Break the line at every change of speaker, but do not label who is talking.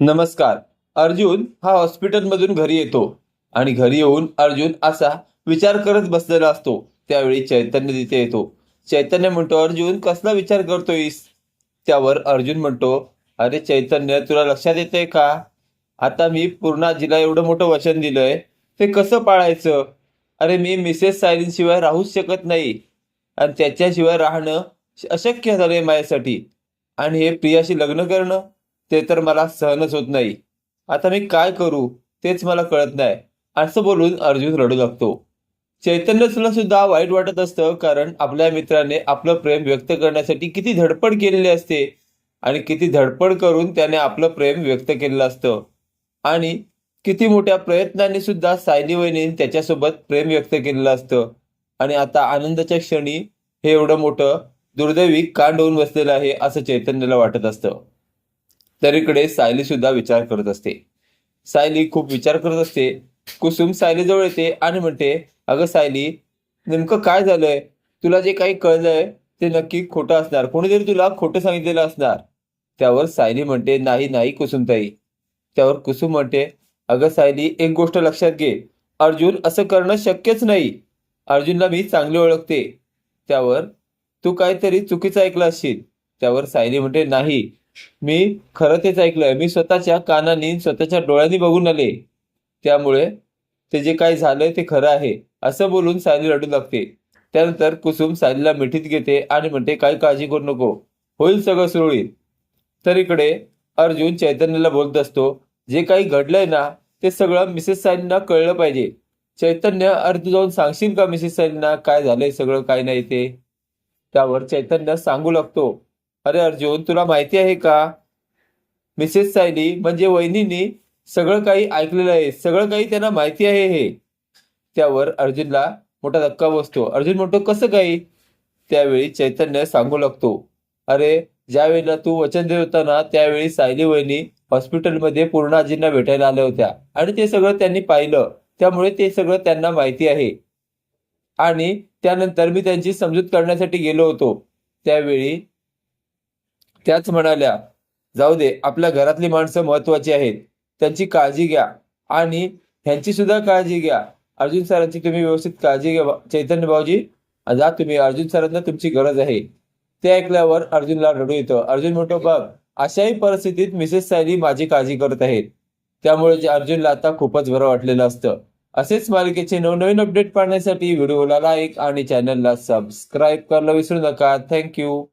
नमस्कार. अर्जुन हा हॉस्पिटलमधून घरी येतो. आणि घरी येऊन अर्जुन असा विचार करत बसलेला असतो. त्यावेळी चैतन्य तिथे येतो. चैतन्य म्हणतो अर्जुन कसला विचार करतोयस? त्यावर अर्जुन म्हणतो अरे चैतन्य तुला लक्षात येते का? आता मी पूर्णाजीला एवढं मोठं वचन दिलंय. ते कसं पाळायचं? अरे मी मिसेस सायलीशिवाय राहूच शकत नाही. आणि त्याच्याशिवाय राहणं अशक्य झालंय माझ्यासाठी. आणि हे प्रियाशी लग्न करणं ते तर मला सहनच होत नाही. आता मी काय करू? तेच मला कळत नाही. असं बोलून अर्जुन रडू लागतो. चैतन्य तुला सुद्धा वाईट वाटत असतं कारण आपल्या मित्राने आपलं प्रेम व्यक्त करण्यासाठी किती धडपड केलेली असते आणि किती धडपड करून त्याने आपलं प्रेम व्यक्त केलेलं असतं. आणि किती मोठ्या प्रयत्नाने सुद्धा सायली वहिनीने त्याच्यासोबत प्रेम व्यक्त केलेलं असतं. आणि आता आनंदाच्या क्षणी हे एवढं मोठं दुर्दैवी कांड होऊन बसलेलं आहे असं चैतन्याला वाटत असतं. तर इकडे सायली सुद्धा विचार करत असते. सायली खूप विचार करत असते. कुसुम सायलीजवळ येते आणि म्हणते अगं सायली नेमकं काय झालंय? तुला जे काही कळलंय ते नक्की खोटं असणार. कोणीतरी तुला खोटं सांगितलेलं असणार. त्यावर सायली म्हणते नाही नाही कुसुमताई. त्यावर कुसुम म्हणते अगं सायली एक गोष्ट लक्षात घे. अर्जुन असं करणं शक्यच नाही. अर्जुनला मी चांगले ओळखते. त्यावर तू काहीतरी चुकीचं ऐकलं असशील. त्यावर सायली म्हणते नाही मी खरं तेच ऐकलंय. मी स्वतःच्या कानाने स्वतःच्या डोळ्यांनी बघून आले. त्यामुळे ते जे काही झालंय ते खरं आहे असं बोलून सायली रडू लागते. त्यानंतर कुसुम सायलीला मिठीत घेते आणि म्हणते काही काळजी करू नको. होईल सगळं सुरळीत. तर इकडे अर्जुन चैतन्याला बोलत असतो जे काही घडलंय ना ते सगळं मिसेस सायलींना कळलं पाहिजे. चैतन्य अर्जुन जाऊन सांगशील का मिसेस सायलींना काय झालंय सगळं काय नाही ते? त्यावर चैतन्य सांगू लागतो अरे अर्जुन तुला माहिती आहे का? मिसेस सायली म्हणजे वहिनीनी सगळं काही ऐकलेलं आहे. सगळं काही त्यांना माहिती आहे हे. त्यावर अर्जुनला मोठा धक्का बसतो. अर्जुन म्हणतो कसं काही? त्यावेळी चैतन्य सांगू लागतो अरे ज्या वेळेला तू वचन देत होता ना त्यावेळी सायली वहिनी हॉस्पिटलमध्ये पूर्णाजींना भेटायला आल्या होत्या. आणि ते सगळं त्यांनी पाहिलं. त्यामुळे ते सगळं त्यांना माहिती आहे. आणि त्यानंतर मी त्यांची समजूत करण्यासाठी गेलो होतो. त्यावेळी त्याच म्हणाल्या जाऊ दे आपल्या घरातली माणसं महत्वाची आहेत. त्यांची काळजी घ्या आणि ह्यांची सुद्धा काळजी घ्या. अर्जुन सरांची तुम्ही व्यवस्थित काळजी घ्या चैतन्य भाऊजी. जा तुम्ही अर्जुन सरांना तुमची गरज आहे. ते ऐकल्यावर अर्जुनला रडू येतं. अर्जुन म्हणतो बघ अशाही परिस्थितीत मिसेस सायली माझी काळजी करत आहेत. त्यामुळे जे अर्जुनला आता खूपच बरं वाटलेलं असतं. असेच मालिकेचे नवनवीन अपडेट पाहण्यासाठी व्हिडिओला लाईक आणि चॅनलला सबस्क्राईब करायला विसरू नका. थँक्यू